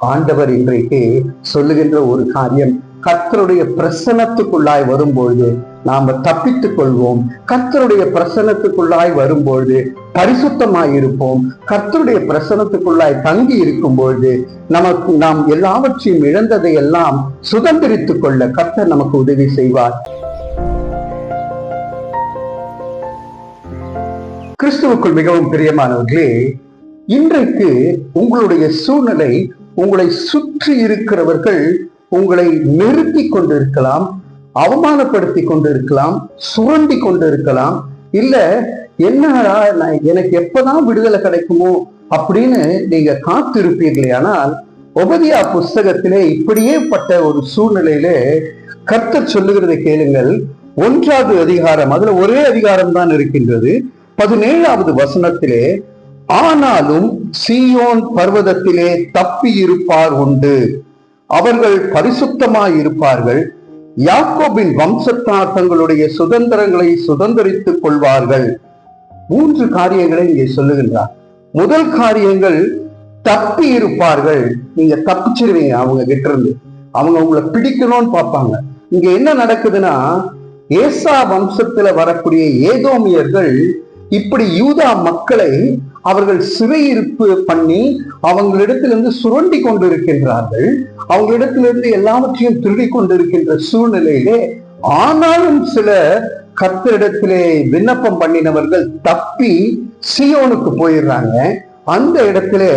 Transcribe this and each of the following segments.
ஆண்டவர் இன்றைக்கு சொல்லுகின்ற ஒரு காரியம் கர்த்தருடைய பிரசனத்துக்குள்ளாய் வரும்பொழுது நாம தப்பித்துக் கொள்வோம். கர்த்தருடைய பிரசனத்துக்குள்ளாய் வரும்பொழுது பரிசுத்தமாய் இருப்போம். கர்த்தருடைய பிரசனத்துக்குள்ளாய் தங்கி இருக்கும் பொழுது நமக்கு நாம் எல்லாவற்றையும் இழந்ததை எல்லாம் சுதந்திரித்துக் கொள்ள கர்த்தர் நமக்கு உதவி செய்வார். கிறிஸ்துவுக்குள் மிகவும் பிரியமானவர்களே இன்றைக்கு உங்களுடைய சூழ்நிலை உங்களை சுற்றி இருக்கிறவர்கள் உங்களை நிறுத்தி கொண்டிருக்கலாம் அவமானப்படுத்தி கொண்டிருக்கலாம் சுரண்டி கொண்டிருக்கலாம். இல்ல என்னடா நான் எனக்கு எப்பதான் விடுதலை கிடைக்குமோ அப்படின்னு நீங்க காத்திருப்பீர்களே. ஆனால் உபதியா புஸ்தகத்திலே இப்படியே பட்ட ஒரு சூழ்நிலையிலே கர்த்தர் சொல்லுகிறதை கேளுங்கள். ஒன்றாவது அதிகாரம் அதுல ஒரே அதிகாரம் தான் இருக்கின்றது. பதினேழாவது வசனத்திலே ஆனாலும் சீயோன் பர்வதத்திலே தப்பி இருப்பார் உண்டு. அவர்கள் பரிசுத்தமாய் இருப்பார்கள் யாக்கோபின் வம்சத்தார் தங்களுடைய சுதந்திரங்களை சுதந்திரித்துக் கொள்வார்கள். மூன்று காரியங்களை இங்கே சொல்லுகின்றார். முதல் காரியங்கள் தப்பி இருப்பார்கள் நீங்க தப்பிச்சிருவீங்க அவங்க கிட்ட இருந்து அவங்க உங்களை பிடிக்கணும்னு பார்ப்பாங்க. இங்க என்ன நடக்குதுன்னா ஏசா வம்சத்துல வரக்கூடிய ஏதோமியர்கள் இப்படி யூதா மக்களை அவர்கள் சிறையிருப்பு பண்ணி அவங்களிடத்திலிருந்து சுரண்டி கொண்டிருக்கின்றார்கள். அவங்களிடத்திலிருந்து எல்லாவற்றையும் திருடி கொண்டிருக்கின்ற சூழ்நிலையிலே ஆனாலும் சில கத்தரிடத்திலே விண்ணப்பம் பண்ணினவர்கள் தப்பி சியோனுக்கு போயிடுறாங்க. அந்த இடத்திலே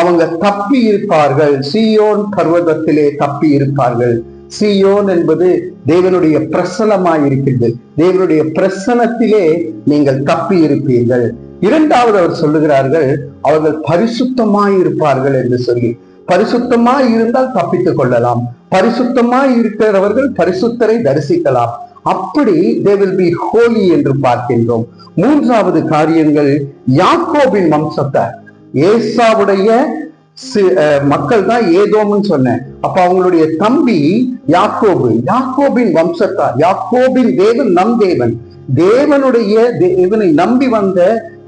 அவங்க தப்பி இருப்பார்கள். சியோன் பர்வதத்திலே தப்பி இருப்பார்கள். சியோன் என்பது தேவனுடைய பிரசனமாய் இருக்கின்றது. தேவனுடைய பிரசனத்திலே நீங்கள் தப்பி இருப்பீர்கள். இரண்டாவது அவர் சொல்லுகிறார்கள் அவர்கள் பரிசுத்தமாய் இருப்பார்கள் என்று சொல்லி. பரிசுத்தமாய் இருந்தால் தப்பித்துக் கொள்ளலாம். பரிசுத்தமாய் இருக்கிறவர்கள் பரிசுத்தரை தரிசிக்கலாம். அப்படி தே வில் பி ஹோலி என்று பார்க்கின்றோம். மூன்றாவது காரியங்கள் யாக்கோபின் வம்சத்தை. ஏசாவுடைய அஹ் மக்கள் தான் ஏதோம்னு சொன்னேன். அப்ப அவங்களுடைய தம்பி யாக்கோபு. யாக்கோபின் வம்சத்தார் யாக்கோபின் தேவன் நம் தேவன். தேவனுடைய தேவனை நம்பி வந்த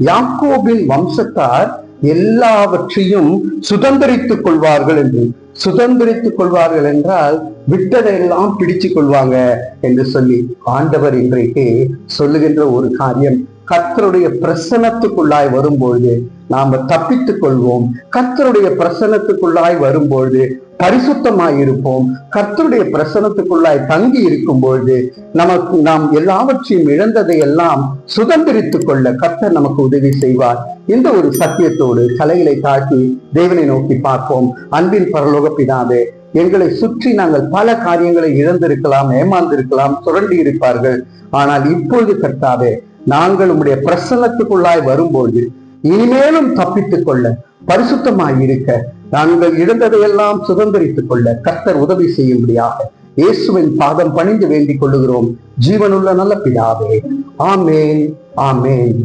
யாக்கோபின் வம்சத்தார் எல்லாவற்றையும் சுதந்திரித்துக் கொள்வார்கள் என்று. சுதந்திரித்துக் கொள்வார்கள் என்றால் விட்டதையெல்லாம் பிடிச்சு கொள்வாங்க என்று சொல்லி ஆண்டவர் இன்றைக்கு சொல்லுகின்ற ஒரு காரியம். கர்த்தருடைய பிரசனத்துக்குள்ளாய் வரும்பொழுது நாம தப்பித்துக் கொள்வோம். கர்த்தருடைய பிரசனத்துக்குள்ளாய் வரும்பொழுது பரிசுத்தமாய் இருப்போம். கர்த்தருடைய பிரசனத்துக்குள்ளாய் தங்கி இருக்கும் பொழுது நமக்கு நாம் எல்லாவற்றையும் இழந்ததை எல்லாம் சுதந்திரித்துக் கொள்ள கர்த்தர் நமக்கு உதவி செய்வார். இந்த ஒரு சத்தியத்தோடு தலைகளை தாக்கி தேவனை நோக்கி பார்ப்போம். அன்பின் பரலோக பிதாவே எங்களை சுற்றி நாங்கள் பல காரியங்களை இழந்திருக்கலாம் ஏமாந்திருக்கலாம் சுரண்டி இருப்பார்கள். ஆனால் இப்பொழுது கர்த்தாவே நாங்கள் உம்முடைய பிரசனத்துக்குள்ளாய் வரும்போது இனிமேலும் தப்பித்துக் கொள்ள பரிசுத்தமாய் இருக்க நாங்கள் இழந்ததையெல்லாம் சுதந்திரித்துக் கொள்ள கர்த்தர் உதவி செய்யும்படியாக இயேசுவின் பாதம் பணிந்து வேண்டிக் கொள்ளுகிறோம். ஜீவனுள்ள நல்ல பிதாவே. ஆமேன் ஆமேன்.